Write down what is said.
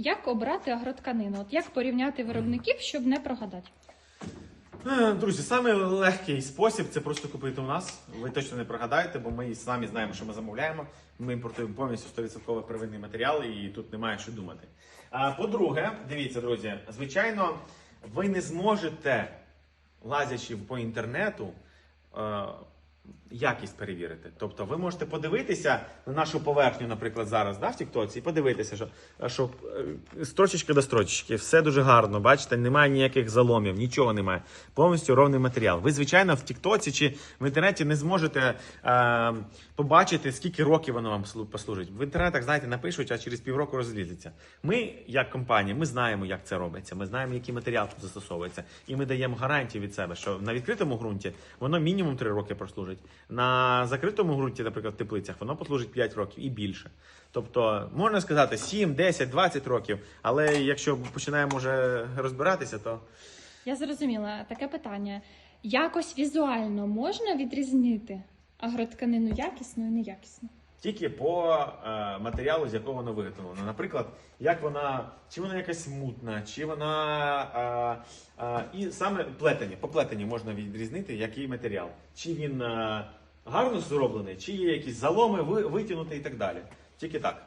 як обрати агротканину? От як порівняти виробників, щоб не прогадати? Е, Друзі, самий легкий спосіб це просто купити у нас. Ви точно не прогадаєте, бо ми самі знаємо, що ми замовляємо. Ми імпортуємо повністю 100% первинний матеріал, і тут немає що думати. А по-друге, дивіться, друзі, звичайно, ви не зможете, лазячи по інтернету, е, якість перевірити. Тобто ви можете подивитися на нашу поверхню, наприклад, зараз да, в Тіктоці, і подивитися, що, що е, строчечка до строчечки, все дуже гарно, бачите, немає ніяких заломів, нічого немає. Повністю ровний матеріал. Ви, звичайно, в Тіктоці чи в інтернеті не зможете е, побачити, скільки років воно вам послужить. В інтернетах, знаєте, напишуть, а через півроку розлізеться. Ми, як компанія, ми знаємо, як це робиться. Ми знаємо, який матеріал тут застосовується. І ми даємо гарантію від себе, що на відкритому ґрунті воно мінімум 3 роки прослужить. На закритому ґрунті, наприклад, в теплицях, воно послужить 5 років і більше. Тобто, можна сказати, 7, 10, 20 років. Але якщо починаємо вже розбиратися, то Я зрозуміла таке питання. Якось візуально можна відрізнити агротканину якісну і неякісну? Тільки по е, матеріалу, з якого вона виготовлена. Наприклад, як вона, чи вона якась мутна, чи вона. Е, е, і саме плетені, по плетені можна відрізнити, який матеріал. Чи він е, гарно зроблений, чи є якісь заломи, ви- витягнутий і так далі. Тільки так.